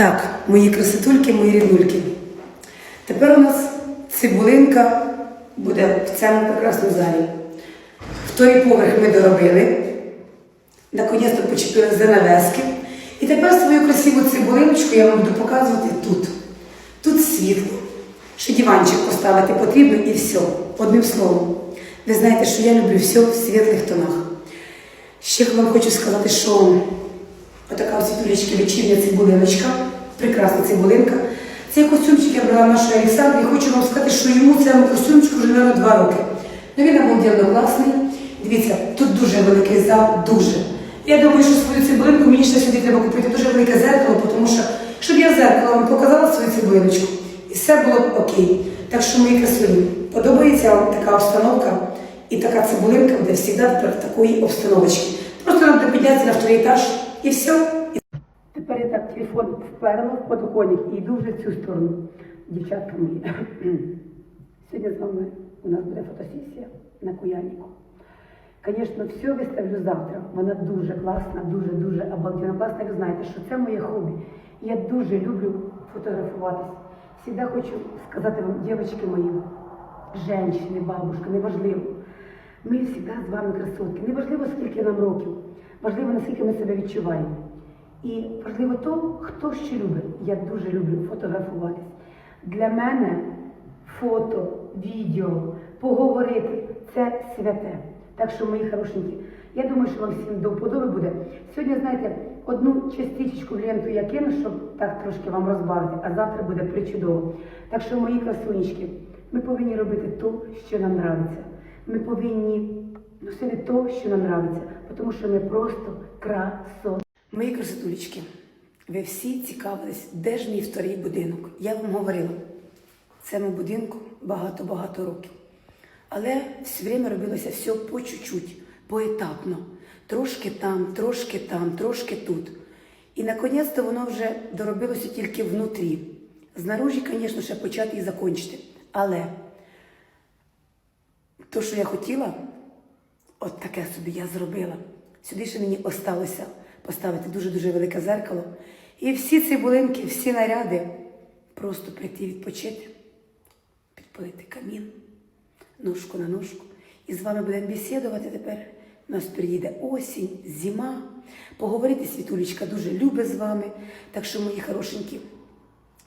Так, мої красотульки, мої ріднульки. Тепер у нас цибулинка буде в цьому прекрасному залі. Вторий поверх ми доробили. Наконець-то почепили занавески. І тепер свою красиву цибулиночку я вам буду показувати тут. Тут світло. Ще диванчик поставити потрібно і все. Одним словом. Ви знаєте, що я люблю все в світлих тонах. Ще вам хочу сказати, що отака ось світулечки вечірня цибулиночка, прекрасна цибулинка. Цей костюмчик я брала нашої Олександрі і хочу вам сказати, що йому цьому костюмчику вже мабуть, два роки. Ну він обалденно класний. Дивіться, тут дуже великий зал, дуже. Я думаю, що свою цибулинку мені ще сюди треба купити дуже велике зеркало, тому що, щоб я зеркало вам показала свою цибулиночку, і все було б окей. Так що, мої красуні, подобається вам така обстановка і така цибулинка буде завжди в такої обстановочці. Просто треба піднятися на второй етаж і все. Я так телефон вперла в подоконник і йду вже в цю сторону. Дівчатка мої. Сьогодні з вами у нас буде фотосесія на Куяльнику. Звісно, все виставлю завтра. Вона дуже класна, дуже-дуже обалденно класна. Ви знаєте, що це моє хобі. Я дуже люблю фотографуватись. Всегда хочу сказати вам, дівчатки мої, женщини, бабушки, неважливо. Ми завжди з вами красотки. Неважливо, скільки нам років, важливо, наскільки ми себе відчуваємо. І важливо то, хто що любить. Я дуже люблю фотографуватись. Для мене фото, відео, поговорити це святе. Так що, мої хорошенькі, я думаю, що вам всім до вподоби буде. Сьогодні, знаєте, одну частичку ленту я кину, щоб так трошки вам розбавити, а завтра буде причудово. Так що, мої красунечки, ми повинні робити то, що нам нравиться. Ми повинні носити то, що нам нравиться, тому що ми просто красоти. Мої красотулечки, ви всі цікавились, де ж мій вторий будинок. Я вам говорила, цьому будинку багато-багато років. Але все время робилося все по чуть-чуть, поетапно. Трошки там, трошки там, трошки тут. І наконець-то воно вже доробилося тільки внутрі. Знаружі, звісно, ще почати і закінчити. Але то, що я хотіла, от таке собі я зробила. Сюди ще мені осталося поставити дуже-дуже велике зеркало. І всі цибулинки, всі наряди просто прийти відпочити, підпалити камін, ножку на ножку. І з вами будемо бесідувати тепер. У нас приїде осінь, зима. Поговорити світулечка дуже любить з вами. Так що, мої хорошенькі,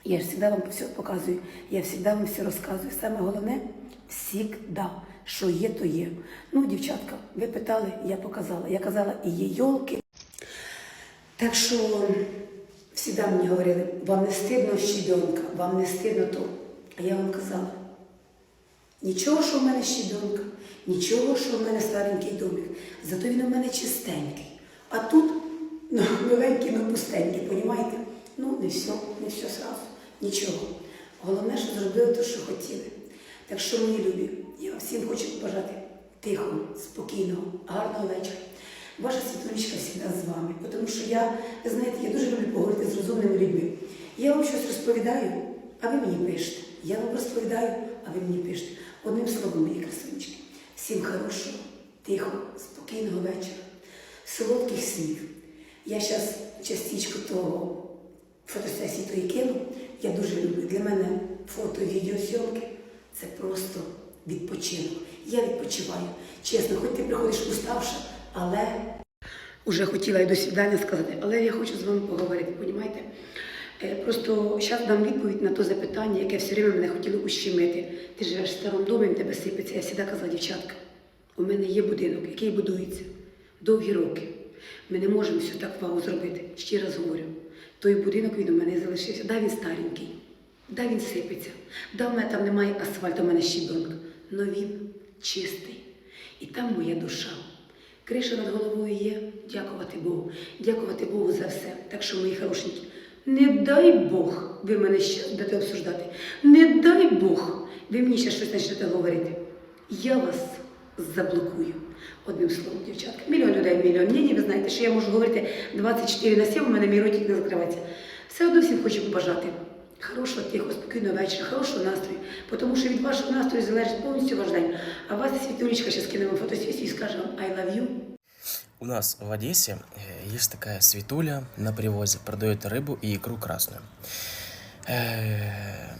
я ж завжди вам все показую, я завжди вам все розказую. Саме головне всігда, що є, то є. Ну, дівчатка, ви питали, я показала. Я казала, і є йолки. Так що завжди мені говорили, вам не стидно щебенка, вам не стидно то. А я вам казала, нічого, що в мене щебенка, нічого, що в мене старенький домик, зато він у мене чистенький. А тут ну, новенький, ну пустенький, понімаєте? Ну, не все, не все сразу, нічого. Головне, що зробили те, що хотіли. Так що, мої любі, я всім хочу побажати тихого, спокійного, гарного вечора. Ваша світулечка завжди з вами, тому що я, ви знаєте, я дуже люблю поговорити з розумними людьми. Я вам щось розповідаю, а ви мені пишете. Я вам розповідаю, а ви мені пишете. Одним словом, мої красунечки, всім хорошого, тихого, спокійного вечора, солодких снів. Я зараз частичку того фотосесії тої кину, я дуже люблю. Для мене фото, відеозйомки це просто відпочинок. Я відпочиваю. Чесно, хоч ти приходиш уставша, але уже хотіла і до свідання сказати, але я хочу з вами поговорити, понімаєте? Е, Просто зараз дам відповідь на те запитання, яке все время мене хотіли ущемити. Ти живеш в старому домі, в тебе сипеться. Я завжди казала, дівчатка, у мене є будинок, який будується довгі роки. Ми не можемо все так вау зробити. Ще раз говорю, той будинок він у мене залишився. Да, він старенький, да, він сипеться, да, в мене там немає асфальту, у мене щебенка. Но він чистий. І там моя душа. Криша над головою є, дякувати Богу. Дякувати Богу за все. Так що, мої хорошенькі, не дай Бог, ви мене ще будете обсуждати. Не дай Бог, ви мені ще щось почнете говорити. Я вас заблокую. Одним словом, дівчатка. Мільйон людей, мільйон мнені. Ви знаєте, що я можу говорити 24 на 7, у мене мій ротик не закривається. Все одно всім хочу побажати. Хорошого, тихого, спокійного вечора, хорошого настрою, тому що від вашого настрою залежить повністю ваш день. А вас світулечка зараз кине вам фотосесію і скаже вам I love you. У нас в Одессе э, есть такая светуля на привозе, продает рыбу и икру красную. Э,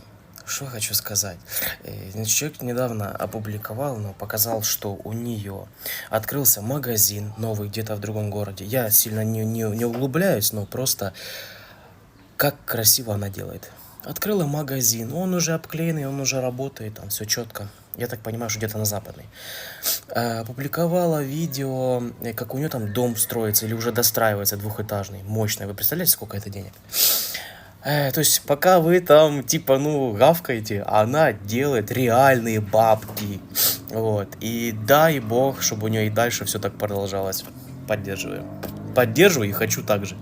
Что хочу сказать? Э, значит, Человек недавно опубликовал, но показал, что у нее открылся магазин новый где-то в другом городе. Я сильно не, не, не углубляюсь, но просто как красиво она делает. Открыла магазин, он уже обклеенный, он уже работает, там все четко. Я так понимаю, что где-то на западной. Э, Опубликовала видео, э, как у нее там дом строится или уже достраивается двухэтажный, мощный. Вы представляете, сколько это денег? Э, то есть, пока вы там, типа, ну, гавкаете, она делает реальные бабки. Вот. И дай бог, чтобы у нее и дальше все так продолжалось. Поддерживаю. Поддерживаю и хочу так же.